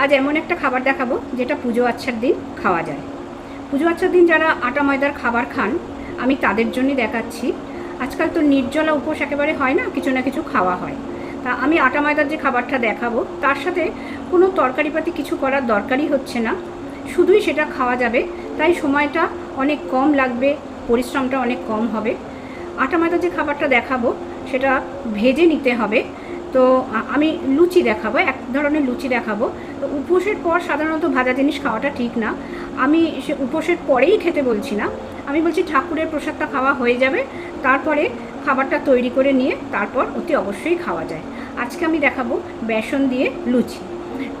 আজ এমন একটা খাবার দেখাবো যেটা পুজো আচ্ছার দিন খাওয়া যায়। পুজো আচ্ছার দিন যারা আটা ময়দার খাবার খান, আমি তাদের জন্যই দেখাচ্ছি। আজকাল তো নির্জলা উপোস একেবারে হয় না, কিছু না কিছু খাওয়া হয়। তা আমি আটা ময়দার যে খাবারটা দেখাবো, তার সাথে কোনো তরকারিপাতি কিছু করার দরকারই হচ্ছে না। শুধুই সেটা খাওয়া যাবে, তাই সময়টা অনেক কম লাগবে, পরিশ্রমটা অনেক কম হবে। আটা ময়দার যে খাবারটা দেখাবো, সেটা ভেজে নিতে হবে। তো আমি লুচি দেখাবো, এক ধরনের লুচি দেখাবো। তো উপোসের পর সাধারণত ভাজা জিনিস খাওয়াটা ঠিক না। আমি সে উপোসের পরেই খেতে বলছি না। আমি বলছি ঠাকুরের প্রসাদটা খাওয়া হয়ে যাবে, তারপরে খাবারটা তৈরি করে নিয়ে তারপর অতি অবশ্যই খাওয়া যায়। আজকে আমি দেখাবো বেসন দিয়ে লুচি।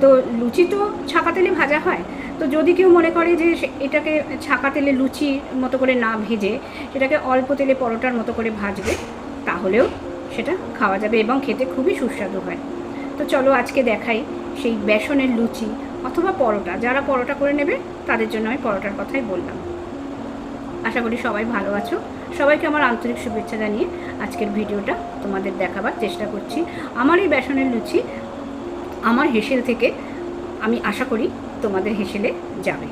তো লুচি তো ছাকা তেলে ভাজা হয়। তো যদি কেউ মনে করে যে এটাকে ছাকা তেলে লুচির মতো করে না ভেজে সেটাকে অল্প তেলে পরোটার মতো করে ভাজবে, তাহলেও সেটা খাওয়া যাবে এবং খেতে খুবই সুস্বাদু হয়। তো চলো আজকে দেখাই সেই বেসনের লুচি অথবা পরোটা। যারা পরোটা করে নেবে, তাদের জন্য আমি পরোটার কথাই বললাম। আশা করি সবাই ভালো আছো। সবাইকে আমার আন্তরিক শুভেচ্ছা জানিয়ে আজকের ভিডিওটা তোমাদের দেখাবার চেষ্টা করছি। আমার এই বেসনের লুচি আমার হেসেল থেকে আমি আশা করি তোমাদের হেসেলে যাবে।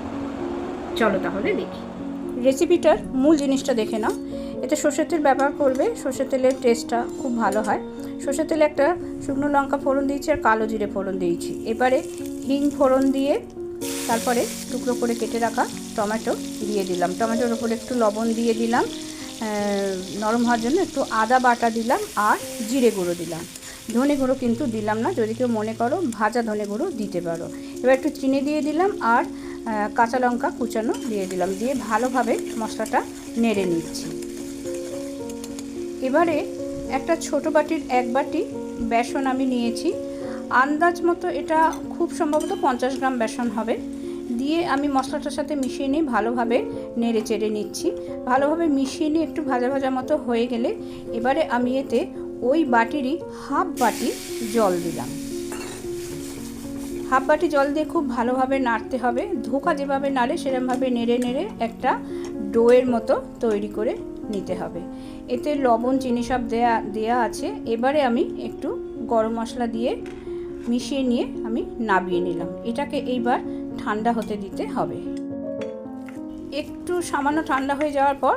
চলো তাহলে দেখি। রেসিপিটার মূল জিনিসটা দেখে নাও। এতে সর্ষের তেল ব্যবহার করবে। সর্ষের তেলের টেস্টটা খুব ভালো হয়। সর্ষের তেলে একটা শুকনো লঙ্কা ফোড়ন দিয়েছি আর কালো জিরে ফোড়ন দিয়েছি। এবারে হিং ফোড়ন দিয়ে তারপরে টুকরো করে কেটে রাখা টমেটো দিয়ে দিলাম। টমেটোর ওপরে একটু লবণ দিয়ে দিলাম। নরম হওয়ার জন্য একটু আদা বাটা দিলাম আর জিরে গুঁড়ো দিলাম। ধনে গুঁড়ো কিন্তু দিলাম না। যদি কেউ মনে করো ভাজা ধনে গুঁড়ো দিতে পারো। এবার একটু চিনি দিয়ে দিলাম আর কাঁচা লঙ্কা কুচানো দিয়ে দিলাম। দিয়ে ভালোভাবে মশলাটা নেড়ে নিচ্ছি। এবারে একটা ছোট বাটির এক বাটি বেসন আমি নিয়েছি। আন্দাজ মতো এটা খুব সম্ভবত পঞ্চাশ গ্রাম বেসন হবে। দিয়ে আমি মশলাটার সাথে মিশিয়ে নিয়ে ভালোভাবে নেড়ে চেড়ে নিচ্ছি। ভালোভাবে মিশিয়ে নিয়ে একটু ভাজা ভাজা মতো হয়ে গেলে এবারে আমি এতে ওই বাটিরই হাফ বাটি জল দিলাম। হাফ বাটি জল দিয়ে খুব ভালোভাবে নাড়তে হবে। ধোকা যেভাবে নাড়ে সেরকমভাবে নেড়ে নেড়ে একটা ডোয়ের মতো তৈরি করে নিতে হবে। এতে লবণ, চিনি সব দেয়া দেয়া আছে। এবারে আমি একটু গরম মশলা দিয়ে মিশিয়ে নিয়ে আমি নাবিয়ে নিলাম। এটাকে এইবার ঠান্ডা হতে দিতে হবে। একটু সামান্য ঠান্ডা হয়ে যাওয়ার পর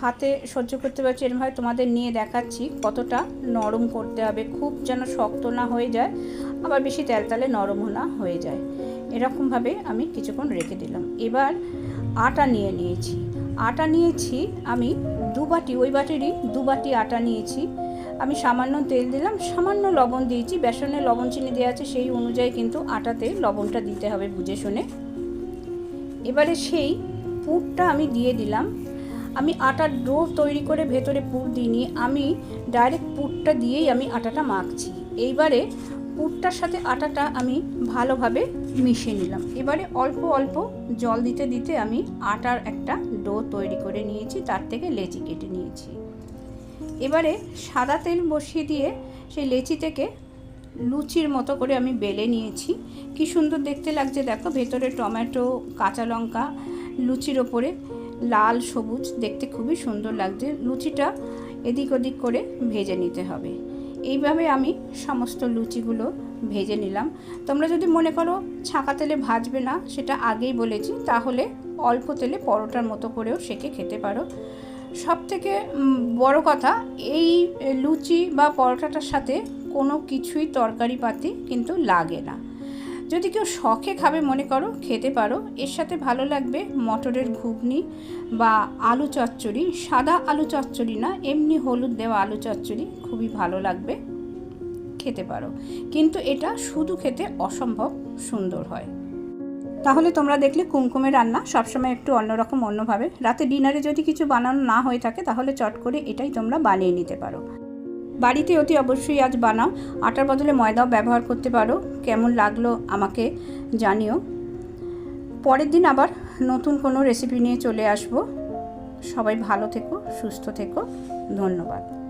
হাতে সহ্য করতে পারছি এরমভাবে তোমাদের নিয়ে দেখাচ্ছি কতটা নরম করতে হবে। খুব যেন শক্ত না হয়ে যায়, আবার বেশি তেলতালে নরমও না হয়ে যায়। এরকমভাবে আমি কিছুক্ষণ রেখে দিলাম। এবার আটা নিয়ে নিয়েছি। আটা নিয়েছি, আমি দু বাটি, ওই বাটিরই দু বাটি আটা নিয়েছি। আমি সামান্য তেল দিলাম, সামান্য লবণ দিয়েছি, বেসনে লবণ চিনি দেওয়া আছে, সেই অনুযায়ী কিন্তু আটাতে লবণটা দিতে হবে বুঝে শুনে। এবারে সেই পুরটা আমি দিয়ে দিলাম। আমি আটার ডো তৈরি করে ভেতরে পুর দিইনি, আমি ডাইরেক্ট পুরটা দিয়েই আমি আটাটা মাখছি। এইবারে পুরটার সাথে আটাটা আমি ভালোভাবে মিশিয়ে নিলাম। এবারে অল্প অল্প জল দিতে দিতে আমি আটার একটা ডো তৈরি করে নিয়েছি, তার থেকে লেচি কেটে নিয়েছি। এবারে সাদা তেল বসিয়ে দিয়ে সেই লেচি থেকে লুচির মতো করে আমি বেলে নিয়েছি। কি সুন্দর দেখতে লাগছে, দেখো ভেতরে টমেটো, কাঁচা লঙ্কা, লুচির ওপরে লাল সবুজ, দেখতে খুবই সুন্দর লাগছে। লুচিটা এদিক ওদিক করে ভেজে নিতে হবে। এইভাবে আমি সমস্ত লুচিগুলো ভেজে নিলাম। তোমরা যদি মনে করো ছাঁকা তেলে ভাজবে না, সেটা আগেই বলেছি, তাহলে অল্প তেলে পরোটার মতো করেও সেকে খেতে পারো। সব থেকে বড় কথা, এই লুচি বা পরোটাটার সাথে কোনো কিছুই তরকারি পাতি কিন্তু লাগে না। যদি কেউ শখে খাবে মনে করো, খেতে পারো, এর সাথে ভালো লাগবে মটরের ঘুগনি বা আলু চচ্চড়ি। সাদা আলু চচ্চড়ি না, এমনি হলুদ দেওয়া আলু চচ্চড়ি খুবই ভালো লাগবে, খেতে পারো। কিন্তু এটা শুধু খেতে অসম্ভব সুন্দর হয়। তাহলে তোমরা দেখলে কুমকুমের রান্না সবসময় একটু অন্যরকম, অন্যভাবে। রাতে ডিনারে যদি কিছু বানানো না হয়ে থাকে, তাহলে চট করে এটাই তোমরা বানিয়ে নিতে পারো। বাড়িতে অতি অবশ্যই আজ বানাও। আটার বদলে ময়দাও ব্যবহার করতে পারো। কেমন লাগল আমাকে জানিও। পরের দিন আবার নতুন কোনো রেসিপি নিয়ে চলে আসব। সবাই ভালো থেকো, সুস্থ থেকো। ধন্যবাদ।